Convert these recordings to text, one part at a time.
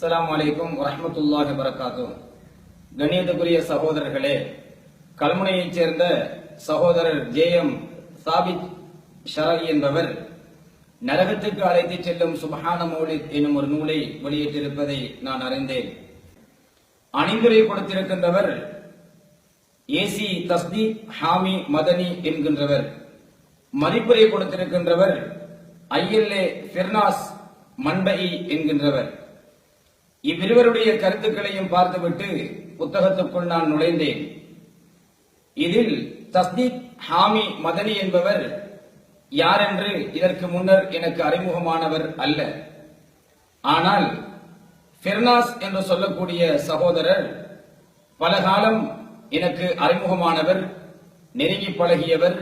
அஸ்லாம் வலைக்கும் வரமத்துல்லாஹி வரகாத்தும் கண்ணியத்துக்குரிய சகோதரர்களே கல்முனையைச் சேர்ந்த சகோதரர் ஜே எம் சாபித் ஷராகி என்பவர் நரகத்துக்கு அழைத்துச் செல்லும் சுபஹான மௌலித் எனும் ஒரு நூலை வெளியிட்டிருப்பதை நான் அறிந்தேன். அணிந்துரை கொடுத்திருக்கின்றவர் ஏசி தஸ்தி ஹாமி மதனி என்கின்றவர். மதிப்புரை கொடுத்திருக்கின்றவர் ஐஎல்ஏ ஃபிர்னாஸ் மண்பை என்கின்றவர். இவ்விருவருடைய கருத்துக்களையும் பார்த்துவிட்டு புத்தகத்துக்குள் நான் நுழைந்தேன். இதில் தஸ்தீக் ஹாமி மதனி என்பவர் யார் என்று இதற்கு முன்னர் எனக்கு அறிமுகமானவர் அல்ல. ஆனால் ஃபிர்னாஸ் என்று சொல்லக்கூடிய சகோதரர் பல காலம் எனக்கு அறிமுகமானவர் நெருங்கி பழகியவர்.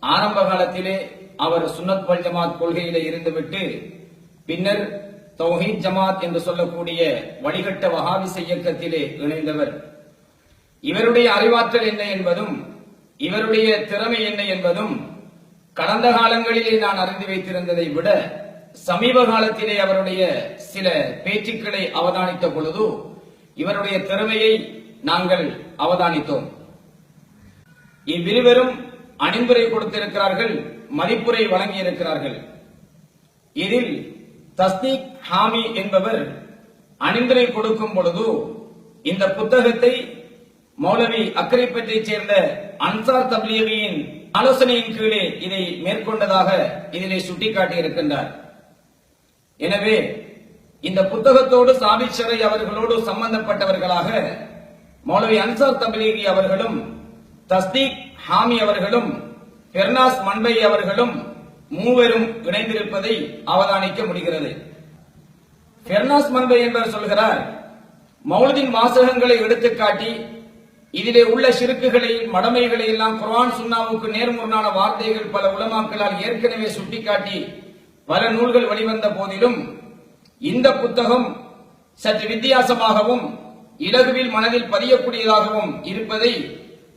ஆரம்ப காலத்திலே அவர் சுன்னத் பஞ்சமாத் ஜமாத் கொள்கையிலே இருந்துவிட்டு பின்னர் தௌஹீத் ஜமாத் என்று சொல்லக்கூடிய வழிகட்ட வஹாபிச இயக்கத்திலே இணைந்தவர். இவருடைய அறிவாற்றல் என்ன என்பதும் இவருடைய திறமை என்ன என்பதும் கடந்த காலங்களிலே நான் அறிந்து வைத்திருந்ததை விட சமீப காலத்திலே அவருடைய சில பேச்சுக்களை அவதானித்த பொழுது இவருடைய திறமையை நாங்கள் அவதானித்தோம். இவ்விருவரும் அணிந்துரை கொடுத்திருக்கிறார்கள் மதிப்புரை வழங்கியிருக்கிறார்கள். இதில் தஸ்தீக் ஹாமி என்பவர் அணிந்துரை கொடுக்கும் பொழுது இந்த புத்தகத்தை மௌலவி அக்கரைப்பற்றைச் சேர்ந்த அன்சார் தப்லீகியின் ஆலோசனையின் கீழே இதை மேற்கொண்டதாக இதிலே சுட்டிக்காட்டியிருக்கின்றார். எனவே இந்த புத்தகத்தோடு சாபிச்சரை அவர்களோடு சம்பந்தப்பட்டவர்களாக மௌலவி அன்சார் தப்லீகி அவர்களும் தஸ்தீக் ஹாமி அவர்களும் பெர்னாஸ் மண்பை அவர்களும் மூவரும் இணைந்திருப்பதை அவதானிக்க முடிகிறது. பெர்னாஸ் மண்பை என்பவர் சொல்கிறார் மௌலதின் வாசகங்களை எடுத்துக்காட்டி இதிலே உள்ள சிறுக்குகளை மடமைகளை எல்லாம் குர்ஆன் சுன்னாவுக்கு நேர்முரணான வார்த்தைகள் பல உலமாக்களால் ஏற்கனவே சுட்டிக்காட்டி பல நூல்கள் வெளிவந்த போதிலும் இந்த புத்தகம் சற்று வித்தியாசமாகவும் இலகுவில் மனதில் பதியக்கூடியதாகவும் இருப்பதை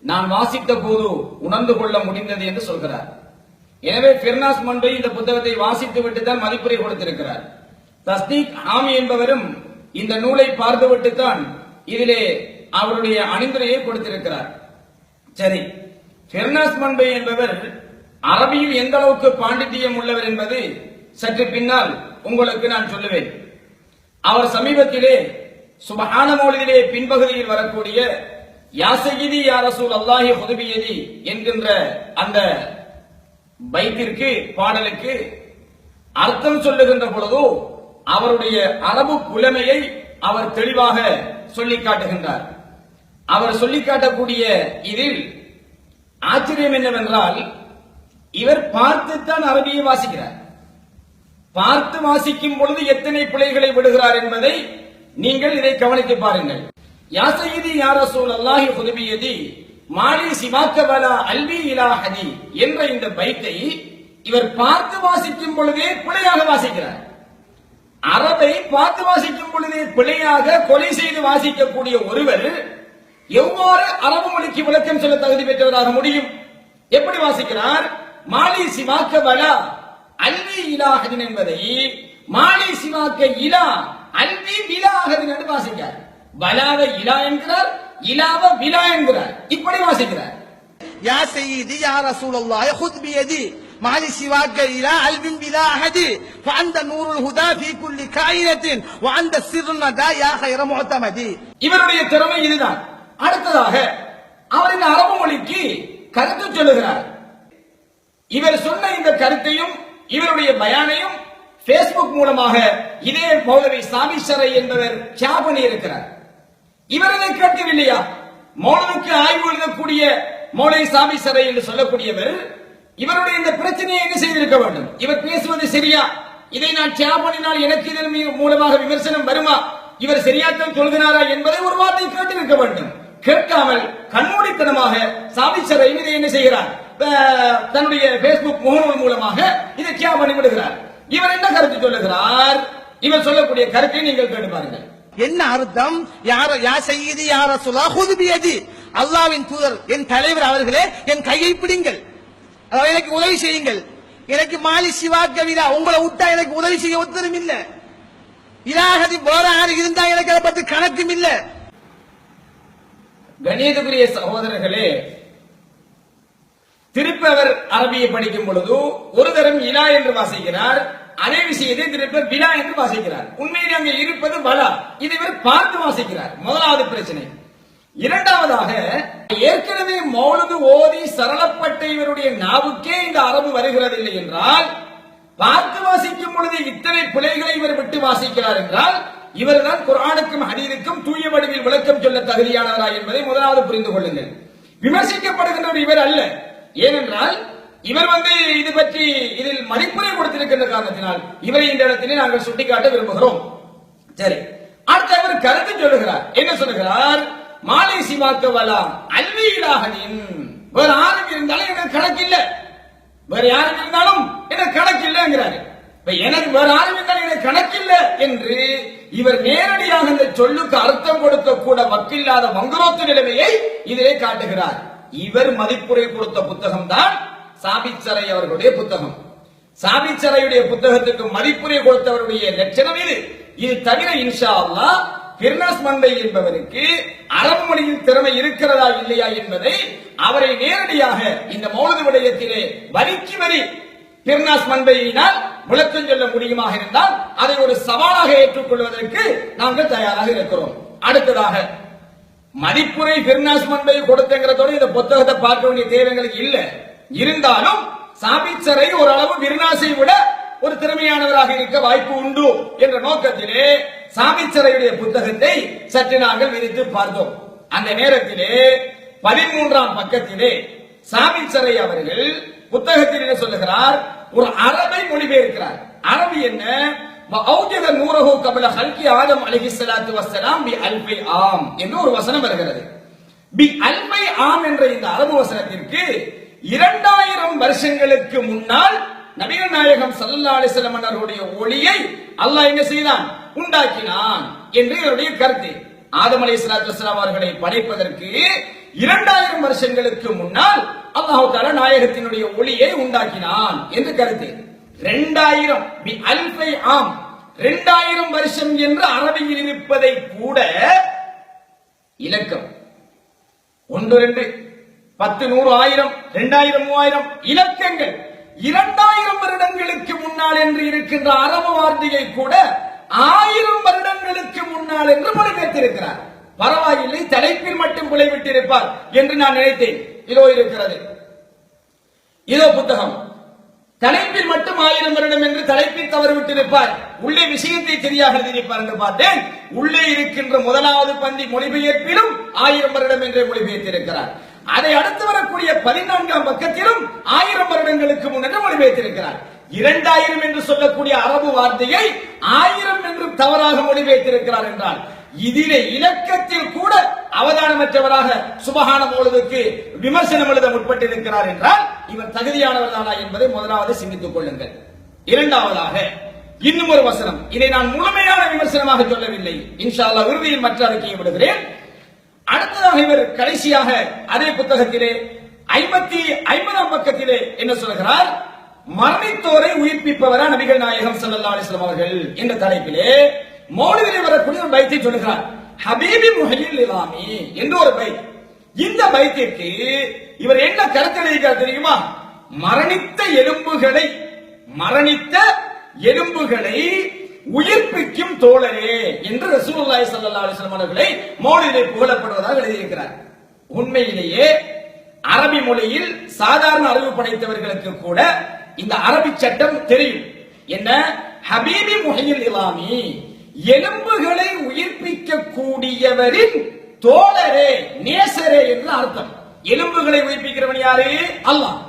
நான் வாசித்த போது உணர்ந்து கொள்ள முடிந்தது என்று சொல்கிறார். எனவே பிர்னாஸ் மண்டை இந்த புத்தகத்தை வாசித்து விட்டு தான் மதிப்புரை கொடுத்திருக்கிறார். தஸ்தீக் ஆமி என்பவரும் இந்த நூலை பார்த்துவிட்டு தான் இதிலே அவருடைய அணிந்துரையை கொடுத்திருக்கிறார். சரி பிர்னாஸ் மண்பை என்பவர் அரபியில் எந்த அளவுக்கு பாண்டித்தியம் உள்ளவர் என்பது சற்று பின்னால் உங்களுக்கு நான் சொல்லுவேன். அவர் சமீபத்திலே சுபஹான மௌலிதிலே பின்பகுதியில் வரக்கூடிய யாசகிதி யாரசூல் அல்லாஹி ஹுதுபியதி என்கின்ற அந்த பைத்திற்கு பாடலுக்கு அர்த்தம் சொல்லுகின்ற பொழுதோ அவருடைய அரபு புலமையை அவர் தெளிவாக சொல்லி காட்டுகின்றார். அவர் சொல்லி காட்டக்கூடிய இதில் ஆச்சரியம் என்னவென்றால் இவர் பார்த்துத்தான் அரபியை வாசிக்கிறார். பார்த்து வாசிக்கும் பொழுது எத்தனை பிழைகளை விடுகிறார் என்பதை நீங்கள் இதை கவனித்து பாருங்கள். யாசையதி யாரசூல் அல்லாஹி ஹுதுபியதி மாலி சிவாக்கவலா அல்வி இலாஹதி என்ற இந்த பைத்தை இவர் பார்த்து வாசிக்கும் பொழுதே பிழையாக வாசிக்கிறார். அரபை பார்த்து வாசிக்கும் பொழுதே பிழையாக கொலை செய்து வாசிக்கக்கூடிய ஒருவர் எவ்வாறு அரபு மொழிக்கு விளக்கம் சொல்ல தகுதி பெற்றவராக முடியும்? எப்படி வாசிக்கிறார்? மாலி சிவாக்க வலா அல்வி இலாஹதின் என்பதை மாலி சிவாக்க இலா அல்வி விலாஹதின் என்று வாசிக்கிறார். வலாவ இலா என்கிறார் இலாவ விழா என்கிறார். இப்படி வாசிக்கிறார். யா செய்தி யா ரசூலல்லாஹ் ஹுத் பியதி மாலி சிவாக்க இலா அல்வின் பிலா அஹதி ஃபஅந்த நூருல் ஹுதா ஃபீ குல்லி காயினத்தின் வஅந்த சிர்ருன் நதா யா கைர முஅத்தமதி இவருடைய திறமை இதுதான். அடுத்ததாக அவரின் இந்த அரபு மொழிக்கு கருத்து சொல்லுகிறார். இவர் சொன்ன இந்த கருத்தையும் இவருடைய பயானையும் பேஸ்புக் மூலமாக இதே மௌலவி சாமிசரை என்பவர் ஷேர் இருக்கிறார். இவர் இதை கேட்கவில்லையா? மௌலனுக்கு ஆய்வு எழுதக்கூடிய மௌலை சபை என்று சொல்லக்கூடியவர் இவருடைய இந்த பிரச்சனையை என்ன செய்திருக்க வேண்டும்? இவர் பேசுவது சரியா? இதை நான் ஷேர் பண்ணினால் எனக்கு இதன் மூலமாக விமர்சனம் வருமா? இவர் சரியாத்தான் சொல்கிறாரா என்பதை ஒரு வார்த்தை கேட்டிருக்க வேண்டும். கேட்காமல் கண்மூடித்தனமாக சாமி சபை இதை என்ன செய்கிறார்? தன்னுடைய பேஸ்புக் முகநூல் மூலமாக இதை ஷேர் பண்ணிவிடுகிறார். இவர் என்ன கருத்து சொல்லுகிறார்? இவர் சொல்லக்கூடிய கருத்தை நீங்கள் கேட்டு பாருங்கள். என்ன அர்த்தம்? யார யா செய்தி யார சொல்லா ஹுதுபியதி அல்லாவின் தூதர் என் தலைவர் அவர்களே என் கையை பிடிங்கள். அதாவது எனக்கு உதவி செய்யுங்கள். எனக்கு மாலி சிவா கவிதா உங்களை விட்டா எனக்கு உதவி செய்ய ஒத்தரும் இல்ல. இலாகதி வேற ஆள் இருந்தா எனக்கு அதை பத்தி கணக்கும் இல்ல. கணியத்துக்குரிய சகோதரர்களே திருப்பவர் அரபியை படிக்கும் பொழுது ஒரு தரம் இலா என்று வாசிக்கிறார். அதே விஷயத்தை திருப்ப விழா என்று வாசிக்கிறார். உண்மையிலே அங்கே இருப்பது வலா இது பார்த்து வாசிக்கிறார். முதலாவது பிரச்சனை. இரண்டாவதாக ஏற்கனவே மௌனது ஓதி சரளப்பட்ட இவருடைய நாவுக்கே இந்த அரபு வருகிறதில்லை என்றால் பார்த்து வாசிக்கும் பொழுது இத்தனை பிழைகளை இவர் விட்டு வாசிக்கிறார் என்றால் இவர்தான் குரானுக்கும் ஹதீஸுக்கும் தூய வடிவில் விளக்கம் சொல்ல தகுதியானவரா என்பதை முதலாவது புரிந்து கொள்ளுங்கள். விமர்சிக்கப்படுகின்ற இவர் அல்ல. ஏனென்றால் இவர் வந்து இது பற்றி இதில் மதிப்புரை கொடுத்திருக்கின்ற காரணத்தினால் இவரை இந்த இடத்திலே நாங்கள் சுட்டிக்காட்ட விரும்புகிறோம். சரி. அடுத்து அவர் கருத்து சொல்லுகிறார். என்ன சொல்லுகிறார்? மாலை சிமாக்க வலாம் அல்வியிலாகனின் வேற யாருக்கு இருந்தாலும் எனக்கு கணக்கு இல்ல வேற யாருக்கு இருந்தாலும் எனக்கு கணக்கு இல்லைங்கிறாரு எனக்கு வேற யாரும் இருந்தாலும் எனக்கு கணக்கு இல்ல என்று இவர் நேரடியாக இந்த சொல்லுக்கு அர்த்தம் கொடுக்க கூட வக்கில்லாத வங்குரோத்து நிலைமையை இதிலே காட்டுகிறார். இவர் மதிப்புரை கொடுத்த புத்தகம் தான் சாபிச்சரை அவர்களுடைய புத்தகம். சாபிச்சரையுடைய புத்தகத்துக்கு மதிப்புரை கொடுத்தவருடைய லட்சணம் இது இது தவிர இன்ஷா அல்லா பிர்னஸ் மந்தை என்பவருக்கு அரபு மொழியில் திறமை இருக்கிறதா இல்லையா என்பதை அவரை நேரடியாக இந்த மௌலது விடயத்திலே வரிக்கு வரி பிர்னாஸ் மந்தையினால் விளக்கம் சொல்ல முடியுமாக இருந்தால் அதை ஒரு சவாலாக ஏற்றுக்கொள்வதற்கு நாங்கள் தயாராக இருக்கிறோம். அடுத்ததாக மதிப்புரை பிர்னாஸ் மந்தை கொடுத்தங்கிறதோடு இந்த புத்தகத்தை பார்க்க வேண்டிய தேவை எங்களுக்கு இருந்தாலும் சாமிச்சரை ஓரளவு பிர்னாஸை விட ஒரு திறமையானவராக இருக்க வாய்ப்பு உண்டு என்ற நோக்கத்திலே சாமிச்சரையுடைய புத்தகத்தை சற்று நாங்கள் விரித்து பார்த்தோம். அந்த நேரத்திலே பதிமூன்றாம் பக்கத்திலே சாமிச்சரை அவர்கள் புத்தகத்தில் என்ன சொல்லுகிறார்? ஒரு அரபை மொழிபெயர்க்கிறார். அரபு என்ன? அவுஜத நூரஹு கபல ஹல்கி ஆதம் அலஹி சலாத்து வசலாம் பி அல்பை ஆம் என்று ஒரு வசனம் வருகிறது. பி அல்பை ஆம் என்ற இந்த அரபு வசனத்திற்கு இரண்டாயிரம் வருஷங்களுக்கு முன்னால் நபிகள் நாயகம் சல்லா அலைஹி அவர்களுடைய ஒளியை அல்லாஹ் என்ன செய்தான்? உண்டாக்கினான் என்று இவருடைய கருத்து. ஆதம் அலை வஸலாம் அவர்களை படைப்பதற்கு இரண்டாயிரம் வருஷங்களுக்கு முன்னால் அல்லாஹு தால நாயகத்தினுடைய ஒளியை உண்டாக்கினான் என்று கருத்து. ரெண்டாயிரம் பி ஆம். ரெண்டாயிரம் வருஷம் என்று அரபியில் இருப்பதை கூட இலக்கம். ஒன்று ரெண்டு. பத்து நூறு ஆயிரம் இரண்டாயிரம் மூவாயிரம் இலக்கங்கள் இரண்டாயிரம் வருடங்களுக்கு முன்னால் என்று இருக்கின்ற அரபு வார்த்தையை கூட ஆயிரம் வருடங்களுக்கு முன்னால் என்று மொழிபெயர்த்திருக்கிறார். பரவாயில்லை தலைப்பில் மட்டும் விட்டிருப்பார் என்று நான் நினைத்தேன். இதோ இருக்கிறது. இதோ புத்தகம். தலைப்பில் மட்டும் ஆயிரம் வருடம் என்று தலைப்பில் தவறுவிட்டிருப்பார். உள்ளே விஷயத்தை சரியாக எழுதியிருப்பார் என்று பார்த்தேன். உள்ளே இருக்கின்ற முதலாவது பந்தி மொழிபெயர்ப்பிலும் ஆயிரம் வருடம் என்று மொழிபெயர்த்திருக்கிறார். அதை அடுத்து வரக்கூடிய பதினான்காம் பக்கத்திலும் ஆயிரம் வருடங்களுக்கு முன்னே மொழிபெயர்த்திருக்கிறார். இரண்டாயிரம் என்று சொல்லக்கூடிய அரபு வார்த்தையை ஆயிரம் என்று தவறாக மொழிபெயர்த்திருக்கிறார் என்றால் இதிலே இலக்கத்தில் கூட அவதானமற்றவராக சுபகான பொழுதுக்கு விமர்சனம் எழுத முற்பட்டிருக்கிறார் என்றால் இவர் தகுதியானவர் தானா என்பதை முதலாவது சிந்தித்துக் கொள்ளுங்கள். இரண்டாவதாக இன்னும் ஒரு வசனம். இதை நான் முழுமையான விமர்சனமாக சொல்லவில்லை. இன்ஷா உறுதியில் இறுதியில் மற்ற அறிக்கையை விடுகிறேன். அடுத்ததாக இவர் கடைசியாக அதே புத்தகத்திலே ஐம்பத்தி ஐம்பதாம் பக்கத்திலே என்ன சொல்கிறார்? மரணித்தோரை உயிர்ப்பிப்பவரா நபிகள் நாயகம் சல்லா அலிஸ்லாம் அவர்கள் என்ற தலைப்பிலே மௌலிதிலே வரக்கூடிய ஒரு பைத்தை சொல்லுகிறார் ஹபீபி முஹையில் இலாமி என்று ஒரு பைத். இந்த பைத்திற்கு இவர் என்ன கருத்து எழுதிக்கிறார் தெரியுமா? மரணித்த எலும்புகளை மரணித்த எலும்புகளை உயிர்ப்பிக்கும் தோழரே என்று ரசூலுல்லாஹி ஸல்லல்லாஹு அலைஹி வஸல்லம் அவர்களை மௌலிதிலே புகழப்படுவதாக எழுதியிருக்கிறார். உண்மையிலேயே அரபி மொழியில் சாதாரண அறிவு படைத்தவர்களுக்கு கூட இந்த அரபி சட்டம் தெரியும். என்ன? ஹபீபி முஹையில் இலாமி எலும்புகளை உயிர்ப்பிக்க கூடியவரின் தோழரே நேசரே என்று அர்த்தம். எலும்புகளை உயிர்ப்பிக்கிறவன் யாரு? அல்லாஹ்.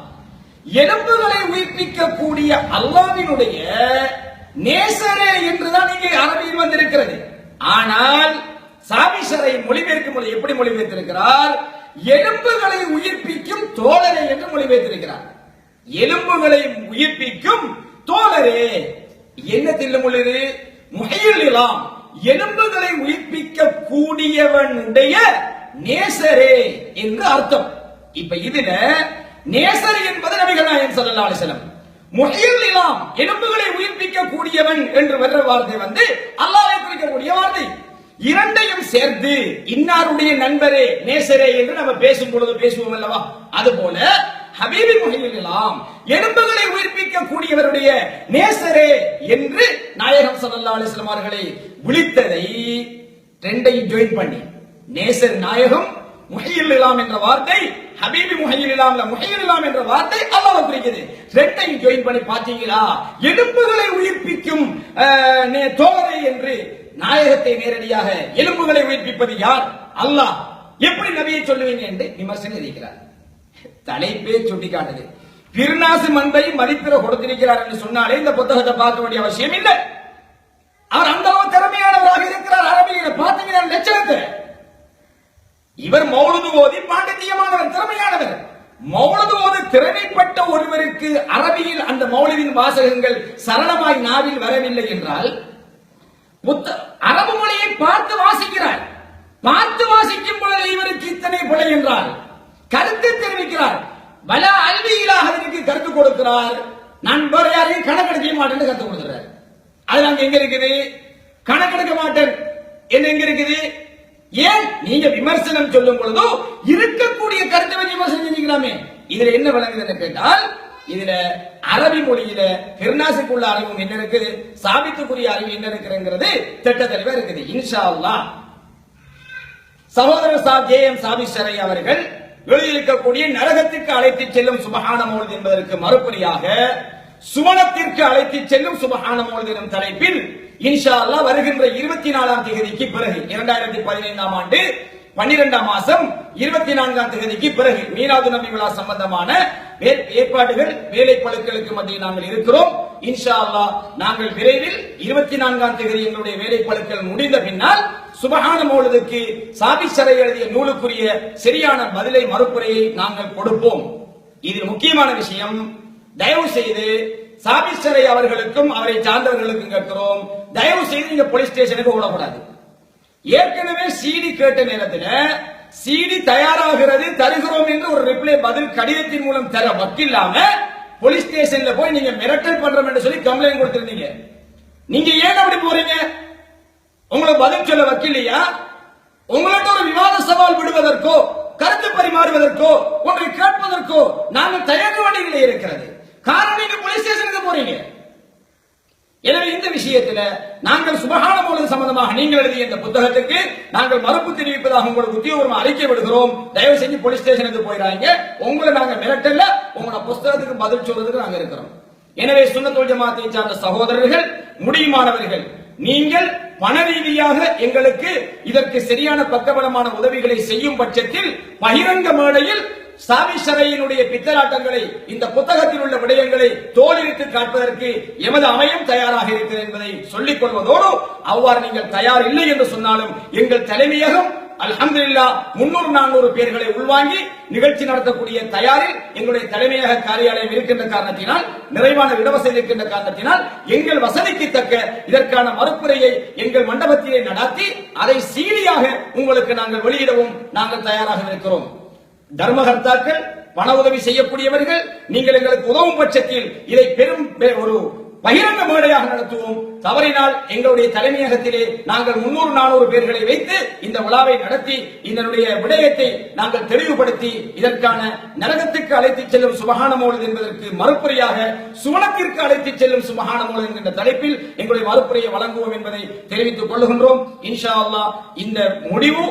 எலும்புகளை உயிர்ப்பிக்க கூடிய அல்லாவினுடைய நேசரே என்றுதான் இங்கே அரபியில் வந்திருக்கிறது. ஆனால் சாமிசரை மொழிபெயர்க்கும் போது எப்படி மொழிபெயர்த்திருக்கிறார்? எலும்புகளை உயிர்ப்பிக்கும் தோழரே என்று மொழிபெயர்த்திருக்கிறார். எலும்புகளை உயிர்ப்பிக்கும் தோழரே என்ன தில்லுமுள் இது முகையிலாம் எலும்புகளை உயிர்ப்பிக்க கூடியவனுடைய நேசரே என்று அர்த்தம். இப்ப இதுல நேசர் என்பது நபிகள் நாயன் சல்லா அலிசலம் வஸல்லம் நிலாம் எலும்புகளை உயிர்ப்பிக்க கூடியவன் என்று வர்ற வார்த்தை வந்து அல்லாவை குறிக்கக்கூடிய வார்த்தை. இரண்டையும் சேர்த்து இன்னாருடைய நண்பரே நேசரே என்று நம்ம பேசும் பொழுது பேசுவோம் அல்லவா? அது போல ஹபீபி முஹிலாம் எலும்புகளை உயிர்ப்பிக்க கூடியவருடைய நேசரே என்று நாயகம் ஸல்லல்லாஹு அலிஸ்லாம் அவர்களை விழித்ததை ரெண்டையும் ஜாயின் பண்ணி. நேசர் நாயகம் முஹையில்லாம் என்ற வார்த்தை ஹபீபி முஹையில்லாம் முஹையில்லாம் என்ற வார்த்தை அல்லாஹ் குறிக்குது ரெண்டையும் ஜாயின் பண்ணி பாத்தீங்களா எலும்புகளை உயிர்ப்பிக்கும் தோழரை என்று நாயகத்தை நேரடியாக எலும்புகளை உயிர்ப்பிப்பது யார்? அல்லாஹ். எப்படி நபியை சொல்லுவீங்க என்று விமர்சனம் இருக்கிறார். தலைப்பே சுட்டி காட்டுது பிர்னாசு மந்தை மதிப்பிட கொடுத்திருக்கிறார் என்று சொன்னாலே இந்த புத்தகத்தை பார்க்க வேண்டிய அவசியம் இல்லை. அவர் அந்த அளவு திறமையானவராக இருக்கிறார். அரபியில பார்த்தீங்கன்னா லட்சணத்தை இவர் மௌலுது ஓதி பாண்டித்தியமானவர் திறமையானவர். மௌலுது ஓது திறமைப்பட்ட ஒருவருக்கு அரபியில் அந்த மௌலிதின் வாசகங்கள் சரளமாய் நாவில் வரவில்லை என்றால் புத்த அரபு மொழியை பார்த்து வாசிக்கிறார். பார்த்து வாசிக்கும் பொழுது இவருக்கு இத்தனை பிழை என்றால் கருத்து தெரிவிக்கிறார். பல அல்வியிலாக அதற்கு கருத்து கொடுக்கிறார். நான் வேற யாரையும் கணக்கெடுக்க மாட்டேன்னு கருத்து கொடுக்கிறார். அது அங்க எங்க இருக்குது? கணக்கெடுக்க மாட்டேன். என்ன எங்க இருக்குது? ஏன் நீங்க விமர்சனம் சொல்லும் பொழுதோ இருக்கக்கூடிய கருத்தை வச்சு விமர்சனம் செஞ்சுக்கலாமே? இதுல என்ன விளங்குதுன்னு கேட்டால் இதுல அரபி மொழியில பெருநாசுக்குள்ள அறிவும் என்ன இருக்குது? சாபித்துக்குரிய அறிவு என்ன இருக்குங்கிறது திட்ட தெளிவா இருக்குது. இன்ஷா அல்லா சகோதரர் சா ஜே எம் சாபிஷரை அவர்கள் எழுதியிருக்கக்கூடிய நரகத்திற்கு அழைத்து செல்லும் சுபஹான மௌலித் என்பதற்கு மறுபடியாக சுவனத்திற்கு அழைத்து செல்லும் சுபஹான மௌலித் எனும் தலைப்பில் இன்ஷா அல்லாஹ் வருகின்ற இருபத்தி நாலாம் தேதிக்கு பிறகு இரண்டாயிரத்தி பதினைந்தாம் ஆண்டு பன்னிரெண்டாம் மாசம் இருபத்தி நான்காம் தேதிக்கு பிறகு மீனாது நபி விழா சம்பந்தமான ஏற்பாடுகள் வேலை பழுக்களுக்கு மத்தியில் நாங்கள் இருக்கிறோம். இன்ஷா அல்லாஹ் நாங்கள் விரைவில் இருபத்தி நான்காம் தேதி எங்களுடைய வேலை பழுக்கள் முடிந்த பின்னால் சுபஹான சாபி சாபிச்சரை எழுதிய நூலுக்குரிய சரியான பதிலை மறுப்புரையை நாங்கள் கொடுப்போம். இதில் முக்கியமான விஷயம் தயவு செய்து சாபிச்சரை அவர்களுக்கும் அவரை சார்ந்தவர்களுக்கும் கேட்கிறோம். தயவு செய்து நீங்க போலீஸ் ஸ்டேஷனுக்கு ஓடக்கூடாது. ஏற்கனவே சிடி கேட்ட நேரத்தில் சிடி தயாராகிறது தருகிறோம் என்று ஒரு ரிப்ளை பதில் கடிதத்தின் மூலம் தர வக்கில்லாம போலீஸ் ஸ்டேஷன்ல போய் நீங்க மிரட்டல் பண்றோம் என்று சொல்லி கம்ப்ளைண்ட் கொடுத்திருந்தீங்க. நீங்க ஏன் அப்படி போறீங்க? உங்களுக்கு பதில் சொல்ல வக்கில்லையா? உங்கள்ட்ட ஒரு விவாத சவால் விடுவதற்கோ கருத்து பரிமாறுவதற்கோ ஒன்றை கேட்பதற்கோ நாங்கள் தயங்க வேண்டிய இருக்கிறது. காரணம் நீங்க போலீஸ் ஸ்டேஷனுக்கு போறீங்க. எனவே இந்த விஷயத்தில் நாங்கள் சுபகான மூலம் சம்பந்தமாக நீங்கள் எழுதிய இந்த புத்தகத்துக்கு நாங்கள் மறுப்பு தெரிவிப்பதாக உங்களுக்கு உத்தியோகமாக அறிக்கை விடுகிறோம். தயவு செஞ்சு போலீஸ் ஸ்டேஷனுக்கு போயிடாங்க உங்களை நாங்கள் மிரட்டல உங்களோட புஸ்தகத்துக்கு பதில் சொல்றதுக்கு நாங்கள் இருக்கிறோம். எனவே சுண்ணத்துல் ஜமாத்தை சார்ந்த சகோதரர்கள் முடியுமானவர்கள் நீங்கள் பண ரீதியாக எங்களுக்கு இதற்கு சரியான பக்கபலமான உதவிகளை செய்யும் பட்சத்தில் பகிரங்க மேடையில் சாமி சபையினுடைய பித்தலாட்டங்களை இந்த புத்தகத்தில் உள்ள விடயங்களை தோலிரித்து காட்பதற்கு எமது அமையும் தயாராக இருக்கிறது என்பதை சொல்லிக் கொள்வதோடு அவ்வாறு நீங்கள் தயார் இல்லை என்று சொன்னாலும் எங்கள் தலைமையகம் அல்ஹம்துலில்லாஹ் முன்னூறு நானூறு பேர்களை உள்வாங்கி நிகழ்ச்சி நடத்தக்கூடிய தயாரில் எங்களுடைய தலைமையக காரியாலயம் இருக்கின்ற காரணத்தினால் நிறைவான இடவசதி இருக்கின்ற காரணத்தினால் எங்கள் வசதிக்கு தக்க இதற்கான மறுப்புரையை எங்கள் மண்டபத்திலே நடாத்தி அதை சீலியாக உங்களுக்கு நாங்கள் வெளியிடவும் நாங்கள் தயாராக இருக்கிறோம். தர்மகர்த்தாக்கள் பண உதவி செய்யக்கூடியவர்கள் நீங்கள் எங்களுக்கு உதவும் பட்சத்தில் இதை பெரும் ஒரு பகிரங்க மேடையாக நடத்துவோம். தவறினால் எங்களுடைய தலைமையகத்திலே நாங்கள் முன்னூறு நானூறு பேர்களை வைத்து இந்த விழாவை நடத்தி இதனுடைய விடயத்தை நாங்கள் தெளிவுபடுத்தி இதற்கான நரகத்துக்கு அழைத்துச் செல்லும் சுபகான மௌலத் என்பதற்கு மறுப்புரையாக சுவனத்திற்கு அழைத்துச் செல்லும் சுபகான மூலம் என்கின்ற தலைப்பில் எங்களுடைய மறுப்புரையை வழங்குவோம் என்பதை தெரிவித்துக் கொள்ளுகின்றோம். இன்ஷா அல்லாஹ் இந்த முடிவு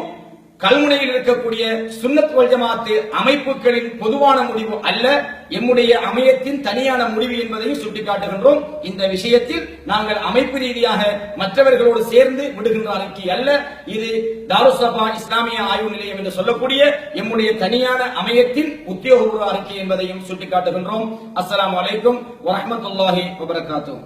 கல்முனையில் இருக்கக்கூடிய சுன்னத் வல் ஜமாத்து அமைப்புகளின் பொதுவான முடிவு அல்ல. எம்முடைய அமையத்தின் தனியான முடிவு என்பதையும் சுட்டிக்காட்டுகின்றோம். இந்த விஷயத்தில் நாங்கள் அமைப்பு ரீதியாக மற்றவர்களோடு சேர்ந்து விடுகின்ற அறிக்கை அல்ல. இது தாருசபா இஸ்லாமிய ஆய்வு நிலையம் என்று சொல்லக்கூடிய எம்முடைய தனியான அமையத்தின் உத்தியோகபூர்வ அறிக்கை என்பதையும் சுட்டிக்காட்டுகின்றோம். அஸ்லாம் அலைக்கும் வரமத்துல்லாஹி வபரகாத்துஹு.